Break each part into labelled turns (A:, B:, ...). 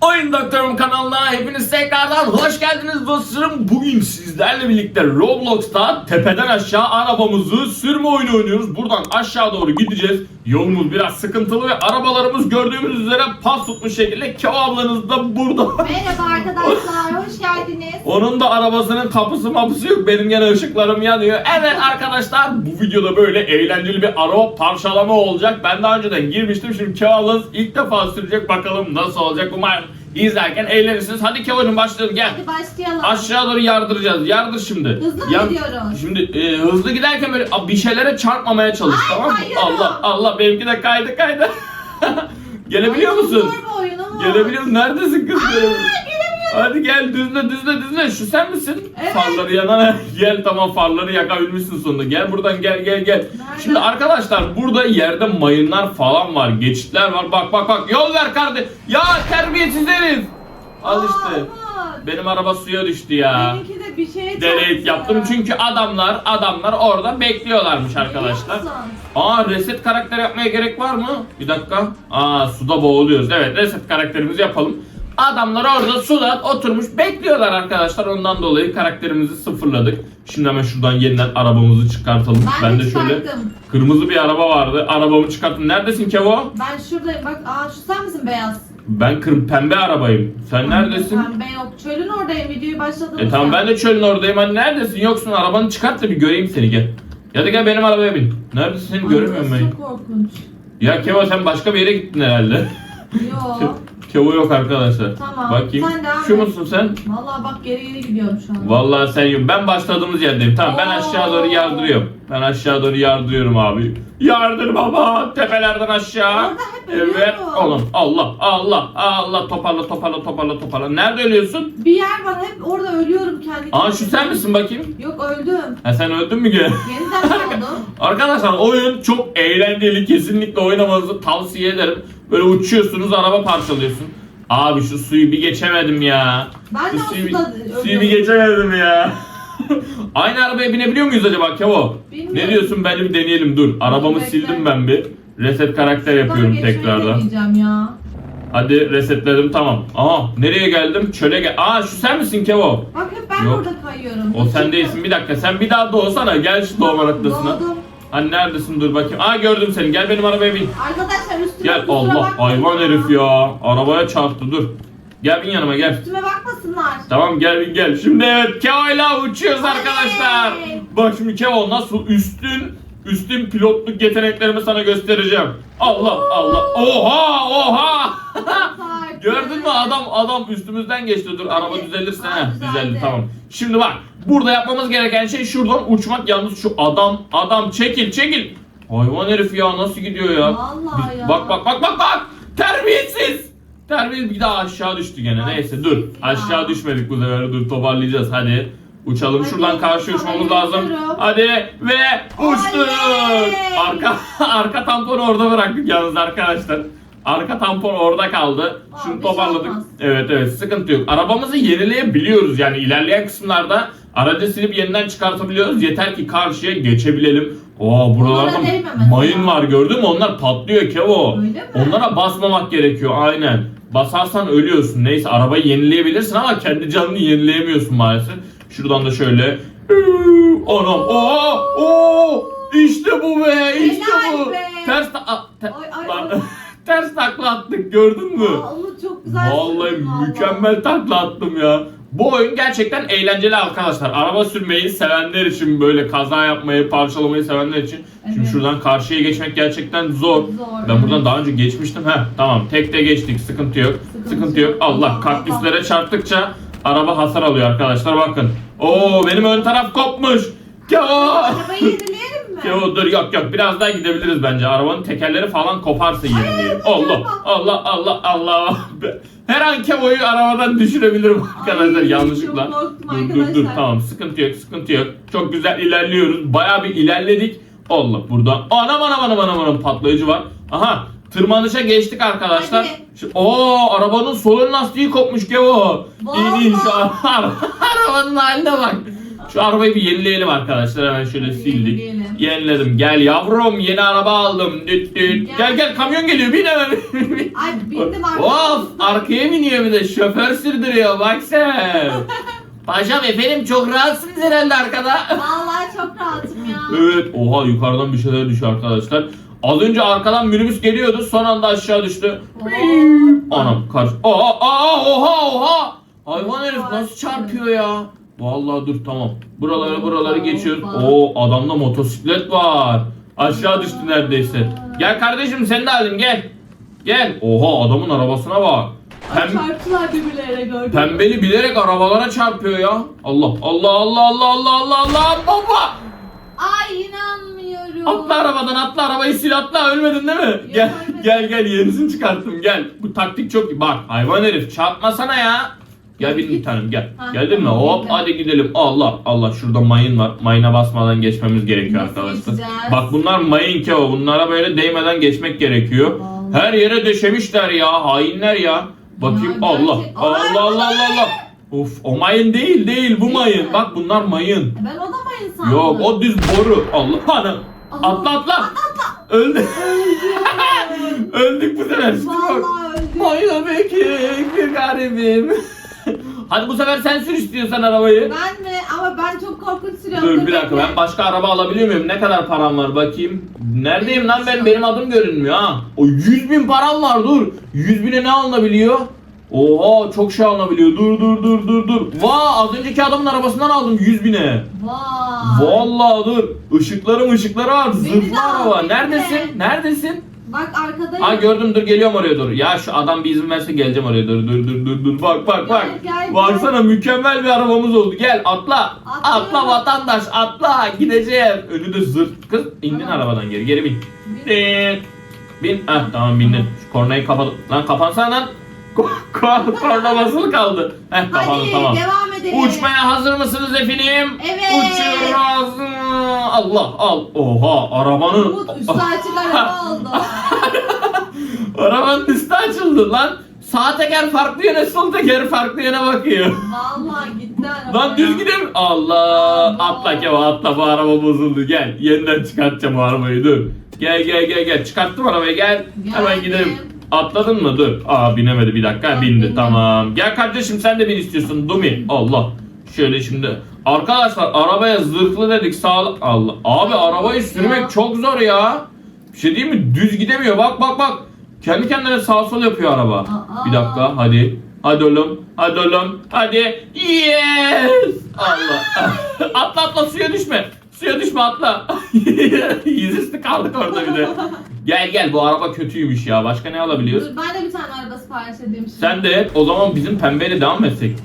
A: Oyun Doktorum kanalına hepiniz tekrardan hoş geldiniz dostlarım. Bugün sizlerle birlikte Roblox'ta tepeden aşağı arabamızı sürme oyunu oynuyoruz. Buradan aşağı doğru gideceğiz. Yolumuz biraz sıkıntılı ve arabalarımız gördüğümüz üzere pas tutmuş şekilde. Kev ablanız da burada.
B: Merhaba arkadaşlar, hoş geldiniz.
A: Onun da arabasının kapısı mapısı yok. Benim gene ışıklarım yanıyor. Evet arkadaşlar bu videoda böyle eğlenceli bir araba parçalama olacak. Ben daha önceden girmiştim. Şimdi Keval'ız ilk defa sürecek. Bakalım nasıl olacak. Umarım izlerken eğlenirsiniz. Hadi Keval'ın başlayalım gel.
B: Hadi başlayalım.
A: Aşağı doğru yardıracağız. Yardır şimdi.
B: Hızlı mı gidiyoruz?
A: Şimdi e, hızlı giderken böyle a, bir şeylere çarpmamaya çalış
B: Ay,
A: tamam mı?
B: kayıyorum.
A: Allah Allah benimki de kaydı kaydı. Gelebiliyor
B: Ay, çok
A: musun?
B: Zor bu oyunu.
A: Gelebiliyor musun? Neredesin kız?
B: Gelemiyorum.
A: Hadi gel düzle düzle düzle. Şu sen misin?
B: Evet.
A: Farları yanan. gel tamam farları yakabilmişsin sonunda. Gel buradan gel gel gel. Şimdi arkadaşlar burada yerde mayınlar falan var. Geçitler var. Bak bak bak. Yol ver kardeş. Ya terbiyesiz herif. Al işte. Benim araba suya düştü ya.
B: Benimki de bir şeye
A: Delete
B: çarptı.
A: yaptım çünkü adamlar adamlar orada bekliyorlarmış arkadaşlar.
B: Biliyor musun?
A: Aa reset karakter yapmaya gerek var mı? Bir dakika. Aa suda boğuluyoruz. Evet reset karakterimizi yapalım. Adamlar orada suda oturmuş bekliyorlar arkadaşlar. Ondan dolayı karakterimizi sıfırladık. Şimdi hemen şuradan yeniden arabamızı çıkartalım.
B: Ben de
A: şöyle
B: çıkarttım.
A: kırmızı bir araba vardı. Arabamı çıkarttım. Neredesin Kevo?
B: Ben şuradayım bak. Aa şu sen misin beyaz?
A: Ben kır pembe arabayım. Sen neredesin?
B: Pembe yok. Çölün oradayım. Videoyu başladınız
A: E tamam ben de çölün oradayım. Hani neredesin? Yoksun. Arabanı çıkart da bir göreyim seni gel. Ya da gel benim arabaya bin. Neredesin? Seni göremiyorum ben.
B: Çok korkunç.
A: Ya Kevo sen başka bir yere gittin herhalde.
B: Yok.
A: Kevo yok arkadaşlar.
B: Tamam,
A: Bakayım.
B: sen devam
A: Şu
B: et.
A: musun sen?
B: Vallahi bak geri geri gidiyorum şu an.
A: Vallahi sen yok. Ben başladığımız yerdeyim. Tamam ben
B: Oo.
A: aşağı doğru yardırıyorum. Ben aşağı doğru yardırıyorum abi. Yardır baba. Tepelerden aşağı.
B: Orada hep ölüyorum.
A: Evet. Oğlum Allah Allah Allah toparla toparla toparla toparla. Nerede ölüyorsun?
B: Bir yer var hep orada ölüyorum kendi
A: Aa şu sen misin bakayım?
B: Yok öldüm.
A: Ha sen öldün mü gene?
B: Yeniden doğdum.
A: Arkadaşlar oyun çok eğlenceli. Kesinlikle oynamanızı tavsiye ederim. Böyle uçuyorsunuz, araba parçalıyorsun. Abi şu suyu bir geçemedim ya.
B: Ben de
A: Şu suyu,
B: suda
A: suyu bir geçemedim ya. Aynı arabaya binebiliyor muyuz acaba Kevo?
B: Bilmiyorum.
A: Ne diyorsun? Bence bir deneyelim dur. Arabamı
B: Bekle.
A: sildim ben bir. Reset karakter yapıyorum
B: Buradan geçmeyi
A: tekrardan.
B: ya.
A: Hadi resetledim tamam. Aha nereye geldim? Çöle gel. Aa şu sen misin Kevo?
B: Bak hep ben
A: Yok.
B: orada kayıyorum.
A: O sen değilsin. Bir dakika sen bir daha doğsana. Gel şu doğma noktasına.
B: Doğdum.
A: Hani neredesin dur bakayım. Aa gördüm seni. Gel benim arabaya bin.
B: Arkadaşlar üstüme
A: Gel
B: kusura
A: Allah hayvan herif ya. Arabaya çarptı dur. Gel bin yanıma gel.
B: Üstüme bakmasınlar.
A: Tamam gel bin gel. Şimdi evet Kevo'yla uçuyoruz arkadaşlar. Bak şimdi Kevo nasıl üstün üstün pilotluk yeteneklerimi sana göstereceğim. Allah Allah. Oha oha. Gördün mü adam adam üstümüzden geçti. Dur araba düzelirse
B: Ha, düzeldi.
A: tamam. Şimdi bak burada yapmamız gereken şey şuradan uçmak yalnız şu adam adam çekil çekil. Hayvan herif ya nasıl gidiyor ya?
B: Vallahi ya.
A: Bak bak bak bak bak. Terbiyesiz. Terbiyesiz bir daha aşağı düştü gene. Neyse dur. Aşağı düşmedik bu sefer. Dur toparlayacağız hadi. Uçalım
B: Hadi,
A: şuradan karşı uçmamız
B: sana
A: lazım.
B: yürüyorum.
A: Hadi ve uçtuk.
B: Oley!
A: Arka arka tamponu orada bıraktık yalnız arkadaşlar. Arka tampon orada kaldı.
B: Aa,
A: Şunu
B: şey
A: toparladık.
B: olmaz.
A: Evet evet sıkıntı yok. Arabamızı yenileyebiliyoruz yani ilerleyen kısımlarda aracı silip yeniden çıkartabiliyoruz. Yeter ki karşıya geçebilelim. Oo buralarda mayın
B: lazım.
A: var gördün mü? Onlar patlıyor Kevo.
B: Öyle mi?
A: Onlara basmamak gerekiyor aynen. Basarsan ölüyorsun. Neyse arabayı yenileyebilirsin ama kendi canını yenileyemiyorsun maalesef. Şuradan da şöyle. Anam. Oo! Oo! İşte bu be. işte
B: Helal
A: bu.
B: be.
A: Ters ta- te- lan-
B: ay.
A: ters takla attık gördün mü?
B: Aa, onu çok güzel
A: Vallahi
B: sürdün valla.
A: mükemmel takla attım ya. Bu oyun gerçekten eğlenceli arkadaşlar. Araba sürmeyi sevenler için böyle kaza yapmayı, parçalamayı sevenler için. Şimdi
B: Evet.
A: şuradan karşıya geçmek gerçekten zor.
B: Zor,
A: Ben buradan daha önce geçmiştim. Heh tamam tek de geçtik. Sıkıntı yok.
B: Sıkıntı
A: Sıkıntı yok.
B: yok.
A: Allah
B: Tamam,
A: kaktüslere çarptıkça araba hasar alıyor arkadaşlar bakın. Oo benim ön taraf kopmuş. Kevo.
B: Arabayı yenileyelim mi?
A: Kevo dur yok yok biraz daha gidebiliriz bence. Arabanın tekerleri falan koparsa yenileyelim. Allah Allah Allah Allah. Her an Kevo'yu arabadan düşürebilirim arkadaşlar yanlışlıkla. Dur dur dur tamam sıkıntı yok sıkıntı yok. Çok güzel ilerliyoruz. Bayağı bir ilerledik. Allah burada. Anam anam anam anam anam patlayıcı var. Aha tırmanışa geçtik arkadaşlar.
B: Hadi.
A: Oo arabanın solun lastiği kopmuş Kevo. An. Arabanın haline bak. Şu arabayı bir yenileyelim arkadaşlar. Hemen şöyle sildik.
B: yenileyelim.
A: Yeniledim. Gel yavrum yeni araba aldım. Düt düt. Gel
B: Gel.
A: gel kamyon geliyor. Bin hemen.
B: Ay bindim artık.
A: of arkaya biniyor bir de şoför sürdürüyor bak sen. Paşam efendim çok rahatsınız herhalde arkada.
B: Vallahi çok rahatım ya.
A: evet oha yukarıdan bir şeyler düşüyor arkadaşlar. Az önce arkadan minibüs geliyordu son anda aşağı düştü. Anam karşı. Aa, oha oha. Hayvan herif nasıl çarpıyor ya? Vallahi dur tamam. Buraları buraları geçiyoruz. Oo adamda motosiklet var. Aşağı düştü neredeyse. Gel kardeşim sen de alayım gel. Gel. Oha adamın arabasına bak. Pem,
B: Çarptılar birbirlerine gördün mü?
A: pembeli bilerek arabalara çarpıyor ya. Allah Allah Allah Allah Allah Allah Allah baba.
B: Ay inanmıyorum.
A: Atla arabadan atla arabayı sil atla ölmedin değil mi? Gel
B: ölmedim.
A: gel gel yenisini çıkarttım gel. Bu taktik çok iyi. Bak hayvan herif çarpmasana ya. Gel benim bir tanem gel.
B: Ha,
A: Geldin mi?
B: tamam,
A: Hop hadi gidelim. Allah Allah şurada mayın var. Mayına basmadan geçmemiz gerekiyor
B: Nasıl
A: arkadaşlar. Bak bunlar mayın ki o. Bunlara böyle değmeden geçmek gerekiyor.
B: Vallahi.
A: Her yere döşemişler ya. Hainler ya. Bakayım Allah.
B: gerçek-
A: Allah
B: Ay,
A: Allah Allah. Allah. Of o mayın değil değil bu
B: Değil
A: mayın. Bak bunlar mayın.
B: Ben o da mı insan?
A: Yok o düz boru. Allah ana. Atla atla. Öldü. Öldük bu sefer.
B: Vallahi öldüm.
A: Bekir, bir garibim. Hadi bu sefer sen sür istiyorsan arabayı.
B: Ben mi? Ama ben çok korkunç sürüyorum.
A: Dur bir dakika ben başka araba alabiliyor muyum? Ne kadar param var bakayım. Neredeyim lan ben? Benim adım görünmüyor ha. O 100 bin param var dur. 100 bine ne alınabiliyor? Oha çok şey alınabiliyor. Dur dur dur dur dur. Vaa az önceki adamın arabasından aldım 100 bine.
B: Vay.
A: Vallahi dur. Işıklarım ışıkları var. Zırhlı araba. Neredesin? Neredesin?
B: Bak arkadayım.
A: Ha gördüm dur geliyorum oraya dur. Ya şu adam bir izin verse geleceğim oraya dur dur dur dur dur. Bak bak bak.
B: Gel, gel,
A: Baksana mükemmel bir arabamız oldu. Gel atla.
B: Atlıyorum.
A: Atla vatandaş atla. Gideceğim. Önü de zırt. Kız indin
B: Tamam.
A: arabadan geri. Geri bin.
B: Bin.
A: Bin. Bin. Heh tamam bindin. Şu kornayı kapat. Lan kapansana lan. Ko- ko- Korna basılı kaldı. Heh
B: Hadi
A: tamam.
B: devam edelim.
A: Uçmaya hazır mısınız efendim?
B: Evet.
A: Uçuyoruz. Allah al. Oha arabanın.
B: Umut üstü açık araba oldu.
A: Arabanın üstü açıldı lan. Sağ teker farklı yöne, sol teker farklı yöne bakıyor.
B: Vallahi gitti araba.
A: Lan düz gidelim. Allah. Atla Keva atla bu araba bozuldu. Gel. Yeniden çıkartacağım bu arabayı dur. Gel gel gel gel. Çıkarttım arabayı gel. Hemen
B: Geldim.
A: gidelim. Atladın mı? Dur. Aa binemedi bir dakika. Bindi
B: bindim.
A: tamam. Gel kardeşim sen de bin istiyorsun. Dumi. Allah. Şöyle şimdi. Arkadaşlar arabaya zırhlı dedik sağlık. Allah. Abi
B: Ay,
A: arabayı
B: ya.
A: sürmek çok zor ya. Bir şey değil mi? Düz gidemiyor. Bak bak bak. Kendi kendine sağ sol yapıyor araba.
B: Aa.
A: Bir dakika hadi. Hadi oğlum. Hadi oğlum. Hadi. Yes. Allah. atla atla suya düşme. Suya düşme atla. Yüzüstü kaldık orada bir de. Gel gel bu araba kötüymüş ya. Başka ne alabiliyoruz?
B: Dur, ben de bir tane araba sipariş edeyim şimdi.
A: Sen de o zaman bizim pembeyle devam etsek.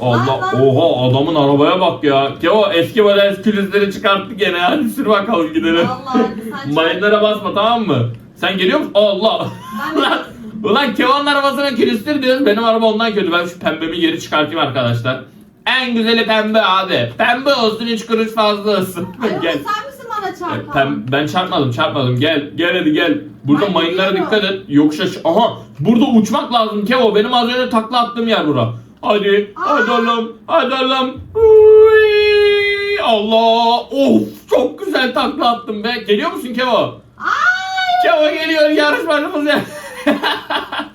A: Allah
B: Lan, lan.
A: oha adamın arabaya bak ya. Ki o eski model külüzleri çıkarttı gene. Hadi sür bakalım gidelim.
B: Vallahi sen çek.
A: Mayınlara basma tamam mı? Sen geliyor musun? Allah.
B: Ben de-
A: Ulan, ulan Kevan'ın arabasına külüstür diyoruz. Benim araba ondan kötü. Ben şu pembemi geri çıkartayım arkadaşlar. En güzeli pembe abi. Pembe olsun hiç kuruş fazla olsun.
B: Ay
A: gel.
B: sen misin bana
A: E? Pem, ben çarpmadım çarpmadım gel gel hadi gel. Burada
B: Ben
A: mayınlara
B: gidiyorum.
A: dikkat et. Yoksa şu- aha burada uçmak lazım Kevo benim az önce takla attığım yer bura. Hadi hadi
B: Aa.
A: oğlum hadi oğlum. Uy, Allah of çok güzel takla attım be. Geliyor musun Kevo?
B: Ay!
A: Kevo geliyor yarışmacımız ya.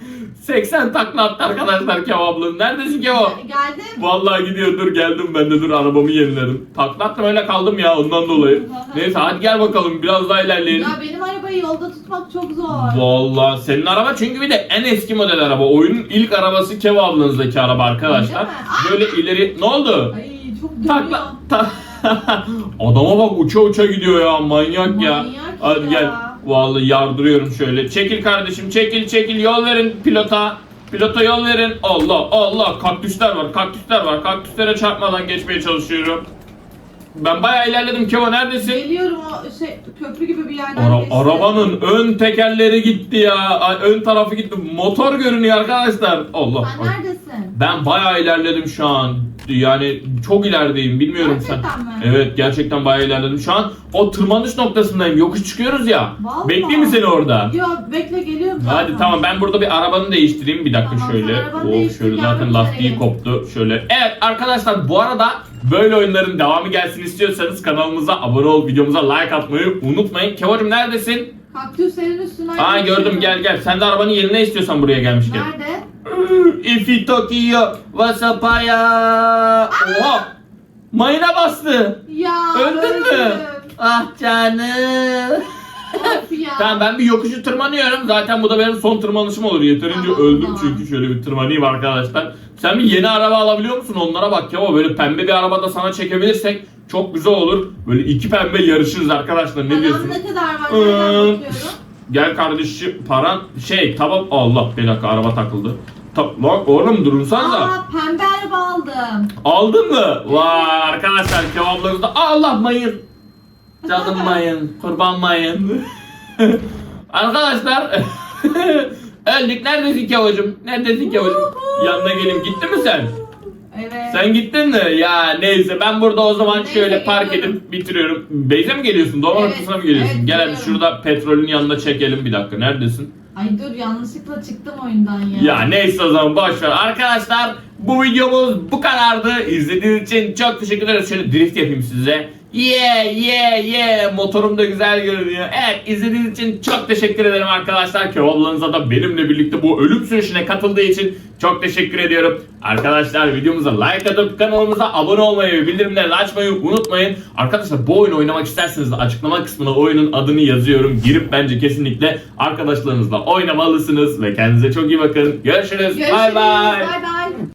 A: 80 takla attı arkadaşlar Kevo ablanın. Neredesin Kevo?
B: Geldim.
A: Vallahi gidiyor dur geldim ben de dur arabamı yeniledim. Takla attım öyle kaldım ya ondan dolayı. Neyse hadi gel bakalım biraz daha ilerleyelim.
B: Ya benim arabayı yolda tutmak çok zor.
A: Vallahi senin araba çünkü bir de en eski model araba. Oyunun ilk arabası Kevo ablanızdaki araba arkadaşlar. Böyle ileri ne oldu?
B: Ay çok dönüyor.
A: Takla. Ta- Adama bak uça uça gidiyor ya manyak ya.
B: Manyak
A: Hadi
B: ya.
A: gel. Vallahi yardırıyorum şöyle. Çekil kardeşim çekil çekil yol verin pilota. Pilota yol verin. Allah Allah kaktüsler var kaktüsler var. Kaktüslere çarpmadan geçmeye çalışıyorum. Ben bayağı ilerledim Kevo neredesin?
B: Geliyorum o şey köprü gibi bir yerden
A: Ara-
B: geçti.
A: arabanın ön tekerleri gitti ya. Ay, Ön tarafı gitti. Motor görünüyor arkadaşlar. Allah.
B: Sen neredesin?
A: Ben bayağı ilerledim şu an. Yani çok ilerideyim. Bilmiyorum sen.
B: Gerçekten mi?
A: Evet gerçekten bayağı ilerledim. Şu an o tırmanış noktasındayım. Yokuş çıkıyoruz ya.
B: Vallahi.
A: Bekleyeyim mi seni orada?
B: Yok bekle geliyorum zaten.
A: Hadi tamam ben burada bir arabanı değiştireyim bir dakika
B: Tamam,
A: şöyle.
B: sen arabanı
A: Oh
B: değiştir,
A: şöyle zaten lastiği koptu. Şöyle. Evet arkadaşlar bu arada Böyle oyunların devamı gelsin istiyorsanız kanalımıza abone ol, videomuza like atmayı unutmayın. Kevo'cum neredesin?
B: Kaktüs senin üstüne.
A: Aa gördüm gel gel. Sen de arabanın yerine istiyorsan buraya gelmişken.
B: Nerede?
A: Ifi Tokyo Wasapaya. Oha! Mayına bastı.
B: Ya
A: Öldün mü?
B: öldüm.
A: Ah canım.
B: Of ya.
A: Tamam ben bir yokuşu tırmanıyorum. Zaten bu da benim son tırmanışım olur. Yeterince
B: Tamam,
A: öldüm
B: tamam.
A: çünkü şöyle bir tırmanayım arkadaşlar. Sen bir yeni araba alabiliyor musun? Onlara bak ya. Böyle pembe bir araba da sana çekebilirsek çok güzel olur. Böyle iki pembe yarışırız arkadaşlar. Ne
B: Param
A: diyorsunuz?
B: ne kadar var?
A: Iı.
B: Nereden bakıyorum?
A: Gel kardeşim paran şey tamam Allah bir dakika araba takıldı. Ta lan oğlum durunsanıza.
B: Aa pembe araba aldım.
A: Aldın mı? Vay arkadaşlar kebaplarınızda Allah mayın. Canım mayın. Kurban mayın. arkadaşlar öldük. Neredesin Kevo'cum? Neredesin Kevo'cum? Yanına gelin. Gitti mi sen? Sen gittin mi? Ya neyse ben burada o zaman
B: Neyse,
A: şöyle park
B: geliyorum.
A: edip bitiriyorum. Beyze mi geliyorsun? Doğru
B: Evet,
A: noktasına mı geliyorsun?
B: evet,
A: Gel
B: geliyorum.
A: şurada petrolün yanına çekelim bir dakika. Neredesin?
B: Ay dur yanlışlıkla çıktım oyundan ya.
A: Ya neyse o zaman boş ver. Arkadaşlar bu videomuz bu kadardı. İzlediğiniz için çok teşekkür ederiz. Şöyle drift yapayım size. Yeah yeah yeah motorum da güzel görünüyor. Evet izlediğiniz için çok teşekkür ederim arkadaşlar. Kebaplarınıza da benimle birlikte bu ölüm sürüşüne katıldığı için çok teşekkür ediyorum. Arkadaşlar videomuza like atıp kanalımıza abone olmayı ve bildirimleri açmayı unutmayın. Arkadaşlar bu oyunu oynamak isterseniz de açıklama kısmına oyunun adını yazıyorum. Girip bence kesinlikle arkadaşlarınızla oynamalısınız ve kendinize çok iyi bakın. Görüşürüz.
B: Görüşürüz. Bay bay.